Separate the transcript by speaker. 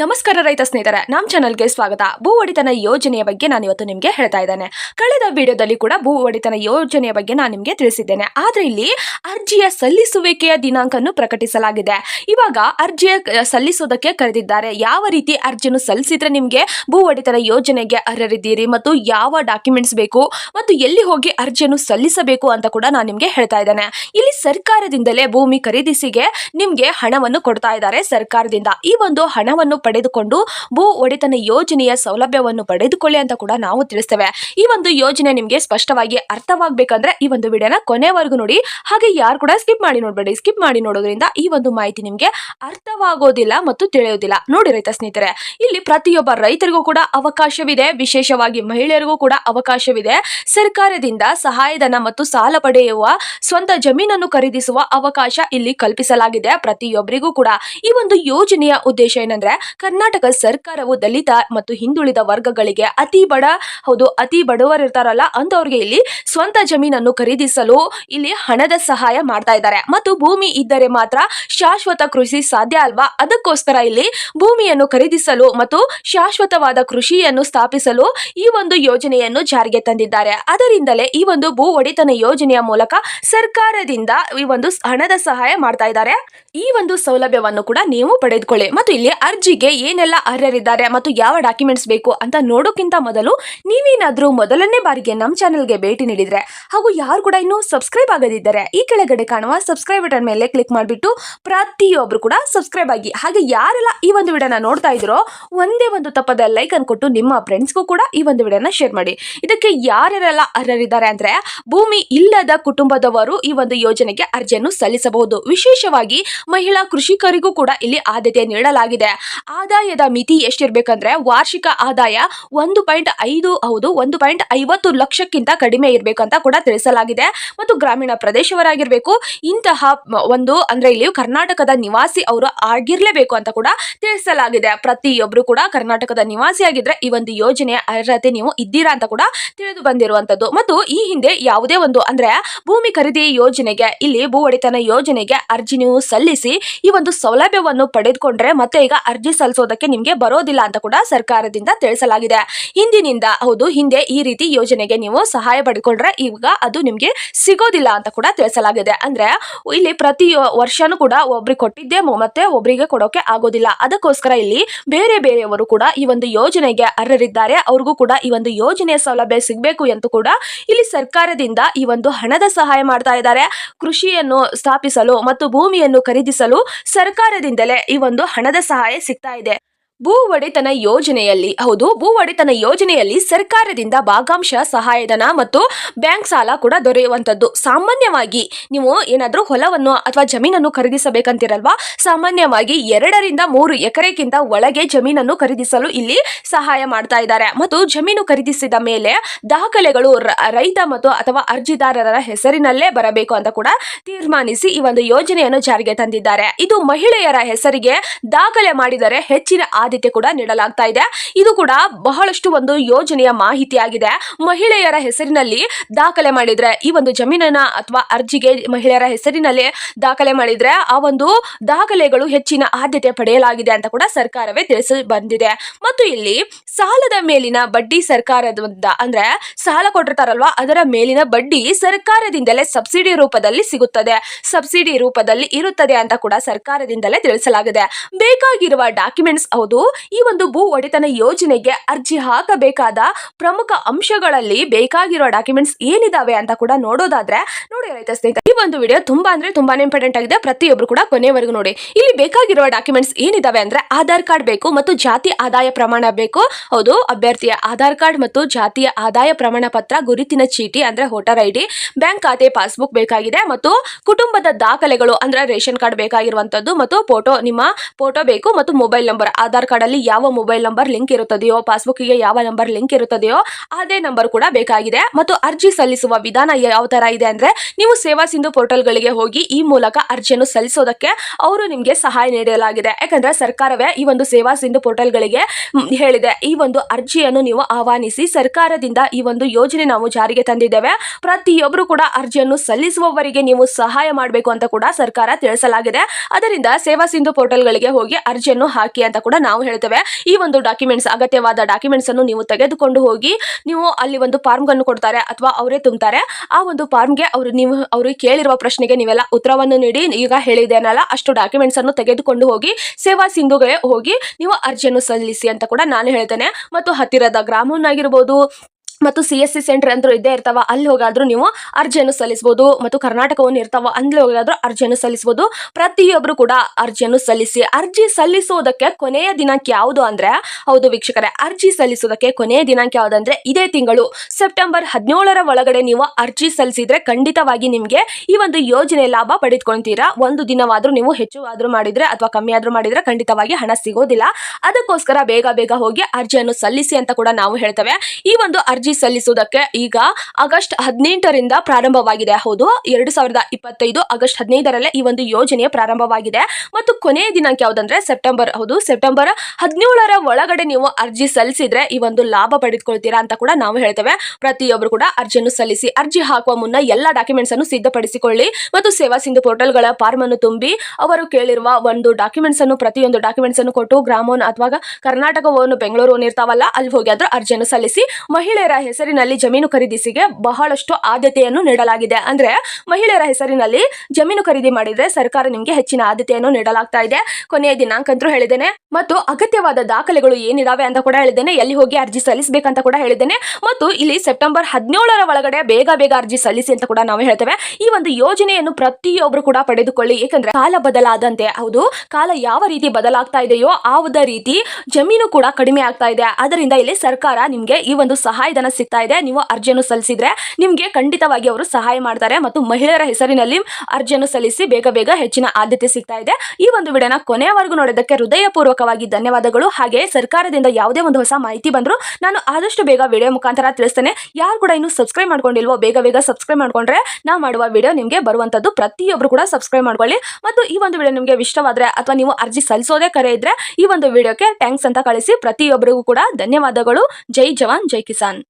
Speaker 1: ನಮಸ್ಕಾರ ರೈತ ಸ್ನೇಹಿತರೆ ನಮ್ಮ ಚಾನಲ್ಗೆ ಸ್ವಾಗತ. ಭೂ ಒಡೆತನ ಯೋಜನೆಯ ಬಗ್ಗೆ ನಾನು ಇವತ್ತು ನಿಮಗೆ ಹೇಳ್ತಾ ಇದ್ದೇನೆ. ಕಳೆದ ವಿಡಿಯೋದಲ್ಲಿ ಕೂಡ ಭೂ ಒಡೆತನ ಯೋಜನೆಯ ಬಗ್ಗೆ ನಾನು ನಿಮಗೆ ತಿಳಿಸಿದ್ದೇನೆ. ಆದರೆ ಇಲ್ಲಿ ಅರ್ಜಿಯ ಸಲ್ಲಿಸುವಿಕೆಯ ದಿನಾಂಕವನ್ನು ಪ್ರಕಟಿಸಲಾಗಿದೆ. ಇವಾಗ ಅರ್ಜಿಯ ಸಲ್ಲಿಸೋದಕ್ಕೆ ಕರೆದಿದ್ದಾರೆ. ಯಾವ ರೀತಿ ಅರ್ಜಿಯನ್ನು ಸಲ್ಲಿಸಿದ್ರೆ ನಿಮಗೆ ಭೂ ಒಡೆತನ ಯೋಜನೆಗೆ ಅರ್ಹರಿದ್ದೀರಿ ಮತ್ತು ಯಾವ ಡಾಕ್ಯುಮೆಂಟ್ಸ್ ಬೇಕು ಮತ್ತು ಎಲ್ಲಿ ಹೋಗಿ ಅರ್ಜಿಯನ್ನು ಸಲ್ಲಿಸಬೇಕು ಅಂತ ಕೂಡ ನಾನು ನಿಮಗೆ ಹೇಳ್ತಾ ಇದ್ದೇನೆ. ಇಲ್ಲಿ ಸರ್ಕಾರದಿಂದಲೇ ಭೂಮಿ ಖರೀದಿಸಿಗೆ ನಿಮಗೆ ಹಣವನ್ನು ಕೊಡ್ತಾ ಇದ್ದಾರೆ ಸರ್ಕಾರದಿಂದ. ಈ ಒಂದು ಹಣವನ್ನು ಪಡೆದುಕೊಂಡು ಭೂ ಒಡೆತನ ಯೋಜನೆಯ ಸೌಲಭ್ಯವನ್ನು ಪಡೆದುಕೊಳ್ಳಿ ಅಂತ ಕೂಡ ನಾವು ತಿಳಿಸ್ತೇವೆ. ಈ ಒಂದು ಯೋಜನೆ ನಿಮಗೆ ಸ್ಪಷ್ಟವಾಗಿ ಅರ್ಥವಾಗಬೇಕಂದ್ರೆ ಈ ಒಂದು ವಿಡಿಯೋನ ಕೊನೆವರೆಗೂ ನೋಡಿ. ಹಾಗೆ ಯಾರು ಕೂಡ ಸ್ಕಿಪ್ ಮಾಡಿ ನೋಡಬೇಡಿ. ಸ್ಕಿಪ್ ಮಾಡಿ ನೋಡೋದ್ರಿಂದ ಈ ಒಂದು ಮಾಹಿತಿ ನಿಮಗೆ ಅರ್ಥವಾಗೋದಿಲ್ಲ ಮತ್ತು ತಿಳಿಯೋದಿಲ್ಲ. ನೋಡಿ ರೈತ ಸ್ನೇಹಿತರೆ, ಇಲ್ಲಿ ಪ್ರತಿಯೊಬ್ಬ ರೈತರಿಗೂ ಕೂಡ ಅವಕಾಶವಿದೆ. ವಿಶೇಷವಾಗಿ ಮಹಿಳೆಯರಿಗೂ ಕೂಡ ಅವಕಾಶವಿದೆ. ಸರ್ಕಾರದಿಂದ ಸಹಾಯಧನ ಮತ್ತು ಸಾಲ ಪಡೆಯುವ ಸ್ವಂತ ಜಮೀನನ್ನು ಖರೀದಿಸುವ ಅವಕಾಶ ಇಲ್ಲಿ ಕಲ್ಪಿಸಲಾಗಿದೆ ಪ್ರತಿಯೊಬ್ಬರಿಗೂ ಕೂಡ. ಈ ಒಂದು ಯೋಜನೆಯ ಉದ್ದೇಶ ಏನಂದ್ರೆ ಕರ್ನಾಟಕ ಸರ್ಕಾರವು ದಲಿತ ಮತ್ತು ಹಿಂದುಳಿದ ವರ್ಗಗಳಿಗೆ ಅತಿ ಬಡ, ಹೌದು, ಅತಿ ಬಡವರಿರ್ತಾರಲ್ಲ ಅಂತವ್ರಿಗೆ ಇಲ್ಲಿ ಸ್ವಂತ ಜಮೀನನ್ನು ಖರೀದಿಸಲು ಇಲ್ಲಿ ಹಣದ ಸಹಾಯ ಮಾಡ್ತಾ ಇದ್ದಾರೆ. ಮತ್ತು ಭೂಮಿ ಇದ್ದರೆ ಮಾತ್ರ ಶಾಶ್ವತ ಕೃಷಿ ಸಾಧ್ಯ ಅಲ್ವಾ? ಅದಕ್ಕೋಸ್ಕರ ಇಲ್ಲಿ ಭೂಮಿಯನ್ನು ಖರೀದಿಸಲು ಮತ್ತು ಶಾಶ್ವತವಾದ ಕೃಷಿಯನ್ನು ಸ್ಥಾಪಿಸಲು ಈ ಒಂದು ಯೋಜನೆಯನ್ನು ಜಾರಿಗೆ ತಂದಿದ್ದಾರೆ. ಅದರಿಂದಲೇ ಈ ಒಂದು ಭೂ ಒಡೆತನ ಯೋಜನೆಯ ಮೂಲಕ ಸರ್ಕಾರದಿಂದ ಈ ಒಂದು ಹಣದ ಸಹಾಯ ಮಾಡ್ತಾ ಇದ್ದಾರೆ. ಈ ಒಂದು ಸೌಲಭ್ಯವನ್ನು ಕೂಡ ನೀವು ಪಡೆದುಕೊಳ್ಳಿ. ಮತ್ತು ಇಲ್ಲಿ ಅರ್ಜಿಗೆ ಏನೆಲ್ಲ ಅರ್ಹರಿದ್ದಾರೆ ಮತ್ತು ಯಾವ ಡಾಕ್ಯುಮೆಂಟ್ಸ್ ಬೇಕು ಅಂತ ನೋಡೋಕ್ಕಿಂತ ಮೊದಲು ನೀವೇನಾದರೂ ಮೊದಲನೇ ಬಾರಿಗೆ ನಮ್ಮ ಚಾನಲ್ಗೆ ಭೇಟಿ ನೀಡಿದರೆ ಹಾಗೂ ಯಾರು ಕೂಡ ಇನ್ನೂ ಸಬ್ಸ್ಕ್ರೈಬ್ ಆಗದಿದ್ದರೆ ಈ ಕೆಳಗಡೆ ಕಾಣುವ ಸಬ್ಸ್ಕ್ರೈಬ್ ಬಟನ್ ಮೇಲೆ ಕ್ಲಿಕ್ ಮಾಡಿಬಿಟ್ಟು ಪ್ರತಿಯೊಬ್ಬರು ಕೂಡ ಸಬ್ಸ್ಕ್ರೈಬ್ ಆಗಿ ಹಾಗೆ ಯಾರೆಲ್ಲ ಈ ಒಂದು ವಿಡಿಯೋನ ನೋಡ್ತಾ ಇದ್ರೋ ಒಂದೇ ಒಂದು ತಪ್ಪದ ಲೈಕ್ ಅನ್ಕೊಟ್ಟು ನಿಮ್ಮ ಫ್ರೆಂಡ್ಸ್ಗೂ ಕೂಡ ಈ ಒಂದು ವಿಡಿಯೋನ ಶೇರ್ ಮಾಡಿ. ಇದಕ್ಕೆ ಯಾರೆಲ್ಲ ಅರ್ಹರಿದ್ದಾರೆ ಅಂದರೆ ಭೂಮಿ ಇಲ್ಲದ ಕುಟುಂಬದವರು ಈ ಒಂದು ಯೋಜನೆಗೆ ಅರ್ಜಿಯನ್ನು ಸಲ್ಲಿಸಬಹುದು. ವಿಶೇಷವಾಗಿ ಮಹಿಳಾ ಕೃಷಿಕರಿಗೂ ಕೂಡ ಇಲ್ಲಿ ಆದ್ಯತೆ ನೀಡಲಾಗಿದೆ. ಆದಾಯದ ಮಿತಿ ಎಷ್ಟಿರ್ಬೇಕಂದ್ರೆ ವಾರ್ಷಿಕ ಆದಾಯ ಒಂದು ಪಾಯಿಂಟ್ ಐದು ಹೌದು, ಒಂದು ಪಾಯಿಂಟ್ ಐವತ್ತು ಲಕ್ಷಕ್ಕಿಂತ ಕಡಿಮೆ ಇರಬೇಕು ಅಂತ ಕೂಡ ತಿಳಿಸಲಾಗಿದೆ. ಮತ್ತು ಗ್ರಾಮೀಣ ಪ್ರದೇಶವರಾಗಿರಬೇಕು, ಇಂತಹ ಒಂದು ಅಂದ್ರೆ ಇಲ್ಲಿ ಕರ್ನಾಟಕದ ನಿವಾಸಿ ಅವರು ಆಗಿರಲೇಬೇಕು ಅಂತ ಕೂಡ ತಿಳಿಸಲಾಗಿದೆ. ಪ್ರತಿಯೊಬ್ಬರು ಕೂಡ ಕರ್ನಾಟಕದ ನಿವಾಸಿ ಆಗಿದ್ರೆ ಈ ಒಂದು ಯೋಜನೆಯ ಅರ್ಹತೆ ನೀವು ಇದ್ದೀರಾ ಅಂತ ಕೂಡ ತಿಳಿದು ಬಂದಿರುವಂತದ್ದು. ಮತ್ತು ಈ ಹಿಂದೆ ಯಾವುದೇ ಒಂದು ಅಂದ್ರೆ ಭೂಮಿ ಖರೀದಿ ಯೋಜನೆಗೆ, ಇಲ್ಲಿ ಭೂ ಒಡೆತನ ಯೋಜನೆಗೆ ಅರ್ಜಿ ನೀವು ಸಲ್ಲಿಸಿ ಈ ಒಂದು ಸೌಲಭ್ಯವನ್ನು ಪಡೆದುಕೊಂಡ್ರೆ ಮತ್ತೆ ಈಗ ಅರ್ಜಿ ಸಲ್ಲಿಸೋದಕ್ಕೆ ನಿಮಗೆ ಬರೋದಿಲ್ಲ ಅಂತ ಕೂಡ ಸರ್ಕಾರದಿಂದ ತಿಳಿಸಲಾಗಿದೆ. ಹಿಂದಿನಿಂದ ಹೌದು, ಹಿಂದೆ ಈ ರೀತಿ ಯೋಜನೆಗೆ ನೀವು ಸಹಾಯ ಪಡ್ಕೊಂಡ್ರೆ ಈಗ ಅದು ನಿಮಗೆ ಸಿಗೋದಿಲ್ಲ ಅಂತ ಕೂಡ ತಿಳಿಸಲಾಗಿದೆ. ಅಂದ್ರೆ ಇಲ್ಲಿ ಪ್ರತಿ ವರ್ಷನೂ ಕೂಡ ಒಬ್ರಿಗೆ ಕೊಟ್ಟಿದ್ದೆ ಮತ್ತೆ ಒಬ್ರಿಗೆ ಕೊಡೋಕೆ ಆಗೋದಿಲ್ಲ. ಅದಕ್ಕೋಸ್ಕರ ಇಲ್ಲಿ ಬೇರೆ ಬೇರೆಯವರು ಕೂಡ ಈ ಒಂದು ಯೋಜನೆಗೆ ಅರ್ಹರಿದ್ದಾರೆ. ಅವ್ರಿಗೂ ಕೂಡ ಈ ಒಂದು ಯೋಜನೆಯ ಸೌಲಭ್ಯ ಸಿಗಬೇಕು ಎಂದು ಕೂಡ ಇಲ್ಲಿ ಸರ್ಕಾರದಿಂದ ಈ ಒಂದು ಹಣದ ಸಹಾಯ ಮಾಡ್ತಾ ಇದ್ದಾರೆ. ಕೃಷಿಯನ್ನು ಸ್ಥಾಪಿಸಲು ಮತ್ತು ಭೂಮಿಯನ್ನು ಖರೀದಿಸಲು ಸರ್ಕಾರದಿಂದಲೇ ಈ ಒಂದು ಹಣದ ಸಹಾಯ ಸಿಗ್ತಾ ಇದೆ ಭೂ ಒಡೆತನ ಯೋಜನೆಯಲ್ಲಿ, ಹೌದು ಭೂ ಒಡೆತನ ಯೋಜನೆಯಲ್ಲಿ ಸರ್ಕಾರದಿಂದ ಭಾಗಾಂಶ, ಸಹಾಯಧನ ಮತ್ತು ಬ್ಯಾಂಕ್ ಸಾಲ ಕೂಡ ದೊರೆಯುವಂಥದ್ದು. ಸಾಮಾನ್ಯವಾಗಿ ನೀವು ಏನಾದರೂ ಹೊಲವನ್ನು ಅಥವಾ ಜಮೀನನ್ನು ಖರೀದಿಸಬೇಕಂತಿರಲ್ವಾ? ಸಾಮಾನ್ಯವಾಗಿ ಎರಡರಿಂದ ಮೂರು ಎಕರೆಗಿಂತ ಒಳಗೆ ಜಮೀನನ್ನು ಖರೀದಿಸಲು ಇಲ್ಲಿ ಸಹಾಯ ಮಾಡ್ತಾ ಇದ್ದಾರೆ. ಮತ್ತು ಜಮೀನು ಖರೀದಿಸಿದ ಮೇಲೆ ದಾಖಲೆಗಳು ರೈತ ಮತ್ತು ಅಥವಾ ಅರ್ಜಿದಾರರ ಹೆಸರಿನಲ್ಲೇ ಬರಬೇಕು ಅಂತ ಕೂಡ ತೀರ್ಮಾನಿಸಿ ಈ ಒಂದು ಯೋಜನೆಯನ್ನು ಜಾರಿಗೆ ತಂದಿದ್ದಾರೆ. ಇದು ಮಹಿಳೆಯರ ಹೆಸರಿಗೆ ದಾಖಲೆ ಮಾಡಿದರೆ ಹೆಚ್ಚಿನ ಆದ್ಯತೆ ಕೂಡ ನೀಡಲಾಗ್ತಾ ಇದೆ. ಇದು ಕೂಡ ಬಹಳಷ್ಟು ಒಂದು ಯೋಜನೆಯ ಮಾಹಿತಿಯಾಗಿದೆ. ಮಹಿಳೆಯರ ಹೆಸರಿನಲ್ಲಿ ದಾಖಲೆ ಮಾಡಿದ್ರೆ, ಈ ಒಂದು ಜಮೀನನ್ನ ಅಥವಾ ಅರ್ಜಿಗೆ ಮಹಿಳೆಯರ ಹೆಸರಿನಲ್ಲಿ ದಾಖಲೆ ಮಾಡಿದ್ರೆ, ಆ ಒಂದು ದಾಖಲೆಗಳು ಹೆಚ್ಚಿನ ಆದ್ಯತೆ ಪಡೆಯಲಾಗಿದೆ ಅಂತ ಕೂಡ ಸರ್ಕಾರವೇ ತಿಳಿಸಿ ಬಂದಿದೆ. ಮತ್ತು ಇಲ್ಲಿ ಸಾಲದ ಮೇಲಿನ ಬಡ್ಡಿ ಸರ್ಕಾರದಿಂದ ಅಂದ್ರೆ ಸಾಲ ಕೊಟ್ಟಿರ್ತಾರಲ್ವಾ, ಅದರ ಮೇಲಿನ ಬಡ್ಡಿ ಸರ್ಕಾರದಿಂದಲೇ ಸಬ್ಸಿಡಿ ರೂಪದಲ್ಲಿ ಸಿಗುತ್ತದೆ. ಸಬ್ಸಿಡಿ ರೂಪದಲ್ಲಿ ಇರುತ್ತದೆ ಅಂತ ಕೂಡ ಸರ್ಕಾರದಿಂದಲೇ ತಿಳಿಸಲಾಗಿದೆ. ಬೇಕಾಗಿರುವ ಡಾಕ್ಯುಮೆಂಟ್ಸ್ ಹೌದು ಈ ಒಂದು ಭೂ ಒಡೆತನ ಯೋಜನೆಗೆ ಅರ್ಜಿ ಹಾಕಬೇಕಾದ ಪ್ರಮುಖ ಅಂಶಗಳಲ್ಲಿ ಬೇಕಾಗಿರೋ ಡಾಕ್ಯುಮೆಂಟ್ಸ್ ಏನಿದಾವೆ ಅಂತ ಕೂಡ ನೋಡೋದಾದ್ರೆ ನೋಡಿ ರೈತ ಸ್ನೇಹಿತರೆ, ಈ ಒಂದು ವಿಡಿಯೋ ತುಂಬಾ ಅಂದ್ರೆ ತುಂಬಾನೇ ಇಂಪಾರ್ಟೆಂಟ್ ಆಗಿದೆ. ಪ್ರತಿಯೊಬ್ರು ಕೂಡ ಕೊನೆವರೆಗೂ ನೋಡಿ. ಇಲ್ಲಿ ಬೇಕಾಗಿರುವ ಡಾಕ್ಯುಮೆಂಟ್ಸ್ ಏನಿದಾವೆ ಅಂದ್ರೆ ಆಧಾರ್ ಕಾರ್ಡ್ ಬೇಕು ಮತ್ತು ಜಾತಿ ಆದಾಯ ಪ್ರಮಾಣ ಬೇಕು. ಹೌದು, ಅಭ್ಯರ್ಥಿಯ ಆಧಾರ್ ಕಾರ್ಡ್ ಮತ್ತು ಜಾತಿಯ ಆದಾಯ ಪ್ರಮಾಣ ಪತ್ರ, ಗುರುತಿನ ಚೀಟಿ ಅಂದ್ರೆ ವೋಟರ್ ಐ ಡಿ ಬ್ಯಾಂಕ್ ಖಾತೆ, ಪಾಸ್ಬುಕ್ ಬೇಕಾಗಿದೆ ಮತ್ತು ಕುಟುಂಬದ ದಾಖಲೆಗಳು ಅಂದ್ರೆ ರೇಷನ್ ಕಾರ್ಡ್ ಬೇಕಾಗಿರುವಂತದ್ದು ಮತ್ತು ಫೋಟೋ, ನಿಮ್ಮ ಫೋಟೋ ಬೇಕು ಮತ್ತು ಮೊಬೈಲ್ ನಂಬರ್, ಆಧಾರ್ ಕಾರ್ಡ್ ಅಲ್ಲಿ ಯಾವ ಮೊಬೈಲ್ ನಂಬರ್ ಲಿಂಕ್ ಇರುತ್ತದೆಯೋ ಪಾಸ್ಬುಕ್ಗೆ ಯಾವ ನಂಬರ್ ಲಿಂಕ್ ಇರುತ್ತದೆಯೋ, ಅದೇ ನಂಬರ್ ಕೂಡ ಬೇಕಾಗಿದೆ. ಮತ್ತು ಅರ್ಜಿ ಸಲ್ಲಿಸುವ ವಿಧಾನ ಯಾವ ತರ ಇದೆ ಅಂದ್ರೆ, ನೀವು ಸೇವಾ ಸಿಂಧು ಪೋರ್ಟಲ್ಗಳಿಗೆ ಹೋಗಿ ಈ ಮೂಲಕ ಅರ್ಜಿಯನ್ನು ಸಲ್ಲಿಸೋದಕ್ಕೆ ಅವರು ನಿಮಗೆ ಸಹಾಯ ನೀಡಲಾಗಿದೆ. ಯಾಕಂದ್ರೆ ಸರ್ಕಾರವೇ ಈ ಒಂದು ಸೇವಾ ಸಿಂಧು ಪೋರ್ಟಲ್ಗಳಿಗೆ ಹೇಳಿದೆ. ಈ ಒಂದು ಅರ್ಜಿಯನ್ನು ನೀವು ಆಹ್ವಾನಿಸಿ ಸರ್ಕಾರದಿಂದ ಈ ಒಂದು ಯೋಜನೆ ನಾವು ಜಾರಿಗೆ ತಂದಿದ್ದೇವೆ. ಪ್ರತಿಯೊಬ್ಬರು ಕೂಡ ಅರ್ಜಿಯನ್ನು ಸಲ್ಲಿಸುವವರಿಗೆ ನೀವು ಸಹಾಯ ಮಾಡಬೇಕು ಅಂತ ಕೂಡ ಸರ್ಕಾರ ತಿಳಿಸಲಾಗಿದೆ. ಅದರಿಂದ ಸೇವಾ ಸಿಂಧು ಪೋರ್ಟಲ್ಗಳಿಗೆ ಹೋಗಿ ಅರ್ಜಿಯನ್ನು ಹಾಕಿ ಅಂತ ಕೂಡ ನಾವು ನಾವು ಹೇಳ್ತೇವೆ. ಈ ಒಂದು ಡಾಕ್ಯುಮೆಂಟ್ಸ್ ಅಗತ್ಯವಾದ ಡಾಕ್ಯುಮೆಂಟ್ಸ್ ಅನ್ನು ನೀವು ತೆಗೆದುಕೊಂಡು ಹೋಗಿ, ನೀವು ಅಲ್ಲಿ ಒಂದು ಫಾರ್ಮ್ ಅನ್ನು ಕೊಡ್ತಾರೆ ಅಥವಾ ಅವರೇ ತುಂಬುತ್ತಾರೆ ಆ ಒಂದು ಫಾರ್ಮ್ಗೆ ಅವರು ನೀವು, ಅವರು ಕೇಳಿರುವ ಪ್ರಶ್ನೆಗೆ ನೀವೆಲ್ಲ ಉತ್ತರವನ್ನು ನೀಡಿ, ಈಗ ಹೇಳಿದೇನಲ್ಲ ಅಷ್ಟು ಡಾಕ್ಯುಮೆಂಟ್ಸ್ ಅನ್ನು ತೆಗೆದುಕೊಂಡು ಹೋಗಿ, ಸೇವಾ ಸಿಂಧುಗೆ ಹೋಗಿ ನೀವು ಅರ್ಜಿಯನ್ನು ಸಲ್ಲಿಸಿ ಅಂತ ಕೂಡ ನಾನು ಹೇಳ್ತೇನೆ. ಮತ್ತು ಹತ್ತಿರದ ಗ್ರಾಮವನ್ನಾಗಿರ್ಬೋದು ಮತ್ತು ಸಿ ಎಸ್ ಸಿ ಸೆಂಟರ್ ಅಂದ್ರೂ ಇದ್ದೇ ಇರ್ತಾವ, ಅಲ್ಲಿ ಹೋಗಾದ್ರೂ ನೀವು ಅರ್ಜಿಯನ್ನು ಸಲ್ಲಿಸಬಹುದು ಮತ್ತು ಕರ್ನಾಟಕವನ್ನು ಇರ್ತಾವ, ಅಲ್ಲಿ ಹೋಗಾದ್ರೂ ಅರ್ಜಿಯನ್ನು ಸಲ್ಲಿಸಬಹುದು ಪ್ರತಿಯೊಬ್ಬರು ಕೂಡ ಅರ್ಜಿಯನ್ನು ಸಲ್ಲಿಸಿ, ಅರ್ಜಿ ಸಲ್ಲಿಸುವುದಕ್ಕೆ ಕೊನೆಯ ದಿನಾಂಕ ಯಾವುದು ಅಂದ್ರೆ, ಹೌದು ವೀಕ್ಷಕರೇ, ಅರ್ಜಿ ಸಲ್ಲಿಸುವುದಕ್ಕೆ ಕೊನೆಯ ದಿನಾಂಕ ಯಾವುದಂದ್ರೆ ಇದೇ ತಿಂಗಳು, ಸೆಪ್ಟೆಂಬರ್ ಹದಿನೇಳರ ಒಳಗಡೆ ನೀವು ಅರ್ಜಿ ಸಲ್ಲಿಸಿದ್ರೆ ಖಂಡಿತವಾಗಿ ನಿಮಗೆ ಈ ಒಂದು ಯೋಜನೆ ಲಾಭ ಪಡೆದುಕೊಳ್ತೀರಾ. ಒಂದು ದಿನವಾದ್ರೂ ನೀವು ಹೆಚ್ಚು ಆದ್ರೂ ಮಾಡಿದ್ರೆ ಅಥವಾ ಕಮ್ಮಿ ಆದ್ರೂ ಮಾಡಿದ್ರೆ ಖಂಡಿತವಾಗಿ ಹಣ ಸಿಗೋದಿಲ್ಲ. ಅದಕ್ಕೋಸ್ಕರ ಬೇಗ ಬೇಗ ಹೋಗಿ ಅರ್ಜಿಯನ್ನು ಸಲ್ಲಿಸಿ ಅಂತ ಕೂಡ ನಾವು ಹೇಳ್ತೇವೆ. ಈ ಒಂದು ಅರ್ಜಿ ಸಲ್ಲಿಸುವುದಕ್ಕೆ ಈಗ ಆಗಸ್ಟ್ ಹದಿನೆಂಟರಿಂದ ಪ್ರಾರಂಭವಾಗಿದೆ. ಹೌದು, ಎರಡು ಸಾವಿರದ ಇಪ್ಪತ್ತೈದು ಆಗಸ್ಟ್ ಹದಿನೈದರಲ್ಲೇ ಈ ಒಂದು ಯೋಜನೆ ಪ್ರಾರಂಭವಾಗಿದೆ. ಮತ್ತು ಕೊನೆಯ ದಿನಾಂಕ ಯಾವುದಂದ್ರೆ ಸೆಪ್ಟೆಂಬರ್, ಹೌದು, ಸೆಪ್ಟೆಂಬರ್ ಹದಿನೇಳರ ಒಳಗಡೆ ನೀವು ಅರ್ಜಿ ಸಲ್ಲಿಸಿದ್ರೆ ಈ ಒಂದು ಲಾಭ ಪಡೆದುಕೊಳ್ತೀರಾ ಅಂತ ಕೂಡ ನಾವು ಹೇಳ್ತೇವೆ. ಪ್ರತಿಯೊಬ್ಬರು ಕೂಡ ಅರ್ಜಿಯನ್ನು ಸಲ್ಲಿಸಿ, ಅರ್ಜಿ ಹಾಕುವ ಮುನ್ನ ಎಲ್ಲ ಡಾಕ್ಯುಮೆಂಟ್ಸ್ ಅನ್ನು ಸಿದ್ಧಪಡಿಸಿಕೊಳ್ಳಿ ಮತ್ತು ಸೇವಾ ಸಿಂಧು ಪೋರ್ಟಲ್ಗಳ ಫಾರ್ಮ್ ಅನ್ನು ತುಂಬಿ ಅವರು ಕೇಳಿರುವ ಒಂದು ಡಾಕ್ಯುಮೆಂಟ್ಸ್ ಅನ್ನು, ಪ್ರತಿಯೊಂದು ಡಾಕ್ಯುಮೆಂಟ್ಸ್ ಅನ್ನು ಕೊಟ್ಟು ಗ್ರಾಮವನ್ನು ಅಥವಾ ಕರ್ನಾಟಕವನ್ನು, ಬೆಂಗಳೂರು ಇರ್ತಾವಲ್ಲ ಅಲ್ಲಿ ಹೋಗಿ ಅದರ ಅರ್ಜಿಯನ್ನು ಸಲ್ಲಿಸಿ ಮಹಿಳೆಯರ ಹೆಸರಿನಲ್ಲಿ ಜಮೀನು ಖರೀದಿಸಿಗೆ ಬಹಳಷ್ಟು ಆದ್ಯತೆಯನ್ನು ನೀಡಲಾಗಿದೆ. ಅಂದ್ರೆ ಮಹಿಳೆಯರ ಹೆಸರಿನಲ್ಲಿ ಜಮೀನು ಖರೀದಿ ಮಾಡಿದ್ರೆ ಸರ್ಕಾರ ನಿಮಗೆ ಹೆಚ್ಚಿನ ಆದ್ಯತೆಯನ್ನು ನೀಡಲಾಗ್ತಾ ಇದೆ. ಕೊನೆಯ ದಿನಾಂಕ ಅಂತೂ ಹೇಳಿದ್ದೇನೆ. ಮತ್ತು ಅಗತ್ಯವಾದ ದಾಖಲೆಗಳು ಏನಿದಾವೆ ಅಂತ ಕೂಡ ಹೇಳಿದ್ದೇನೆ. ಎಲ್ಲಿ ಹೋಗಿ ಅರ್ಜಿ ಸಲ್ಲಿಸಬೇಕಂತ ಕೂಡ ಹೇಳಿದ್ದೇನೆ. ಮತ್ತು ಇಲ್ಲಿ ಸೆಪ್ಟೆಂಬರ್ ಹದಿನೇಳರ ಒಳಗಡೆ ಬೇಗ ಬೇಗ ಅರ್ಜಿ ಸಲ್ಲಿಸಿ ಅಂತ ಕೂಡ ನಾವು ಹೇಳ್ತೇವೆ. ಈ ಒಂದು ಯೋಜನೆಯನ್ನು ಪ್ರತಿಯೊಬ್ಬರು ಕೂಡ ಪಡೆದುಕೊಳ್ಳಿ. ಏಕೆಂದ್ರೆ ಕಾಲ ಬದಲಾದಂತೆ, ಹೌದು, ಕಾಲ ಯಾವ ರೀತಿ ಬದಲಾಗ್ತಾ ಇದೆಯೋ ಆವದ ರೀತಿ ಜಮೀನು ಕೂಡ ಕಡಿಮೆ ಆಗ್ತಾ ಇದೆ. ಅದರಿಂದ ಇಲ್ಲಿ ಸರ್ಕಾರ ನಿಮ್ಗೆ ಈ ಒಂದು ಸಹಾಯಧನ ಸಿಗ್ತಾ ಇದೆ. ನೀವು ಅರ್ಜಿಯನ್ನು ಸಲ್ಲಿಸಿದ್ರೆ ನಿಮಗೆ ಖಂಡಿತವಾಗಿ ಅವರು ಸಹಾಯ ಮಾಡ್ತಾರೆ ಮತ್ತು ಮಹಿಳೆಯರ ಹೆಸರಿನಲ್ಲಿ ಅರ್ಜಿಯನ್ನು ಸಲ್ಲಿಸಿ ಬೇಗ ಬೇಗ ಹೆಚ್ಚಿನ ಆದ್ಯತೆ ಸಿಗ್ತಾ ಇದೆ. ಈ ಒಂದು ವಿಡಿಯೋನ ಕೊನೆಯವರೆಗೂ ನೋಡೋದಕ್ಕೆ ಹೃದಯಪೂರ್ವಕವಾಗಿ ಧನ್ಯವಾದಗಳು. ಹಾಗೆ ಸರ್ಕಾರದಿಂದ ಯಾವುದೇ ಒಂದು ಹೊಸ ಮಾಹಿತಿ ಬಂದರೂ ನಾನು ಆದಷ್ಟು ಬೇಗ ವಿಡಿಯೋ ಮುಖಾಂತರ ತಿಳಿಸ್ತೇನೆ. ಯಾರು ಕೂಡ ಇನ್ನೂ ಸಬ್ಸ್ಕ್ರೈಬ್ ಮಾಡ್ಕೊಂಡಿಲ್ವೋ ಬೇಗ ಬೇಗ ಸಬ್ಸ್ಕ್ರೈಬ್ ಮಾಡ್ಕೊಂಡ್ರೆ ನಾವು ಮಾಡುವ ವಿಡಿಯೋ ನಿಮಗೆ ಬರುವಂಥದ್ದು ಪ್ರತಿಯೊಬ್ಬರು ಕೂಡ ಸಬ್ಸ್ಕ್ರೈಬ್ ಮಾಡ್ಕೊಳ್ಳಿ. ಮತ್ತು ಈ ಒಂದು ವಿಡಿಯೋ ನಿಮಗೆ ಇಷ್ಟವಾದರೆ ಅಥವಾ ನೀವು ಅರ್ಜಿ ಸಲ್ಲಿಸೋದೇ ಕರೆ ಇದ್ರೆ ಈ ಒಂದು ವಿಡಿಯೋಕ್ಕೆ ಥ್ಯಾಂಕ್ಸ್ ಅಂತ ಕಳಿಸಿ. ಪ್ರತಿಯೊಬ್ಬರಿಗೂ ಕೂಡ ಧನ್ಯವಾದಗಳು. ಜೈ ಜವಾನ್, ಜೈ ಕಿಸಾನ್.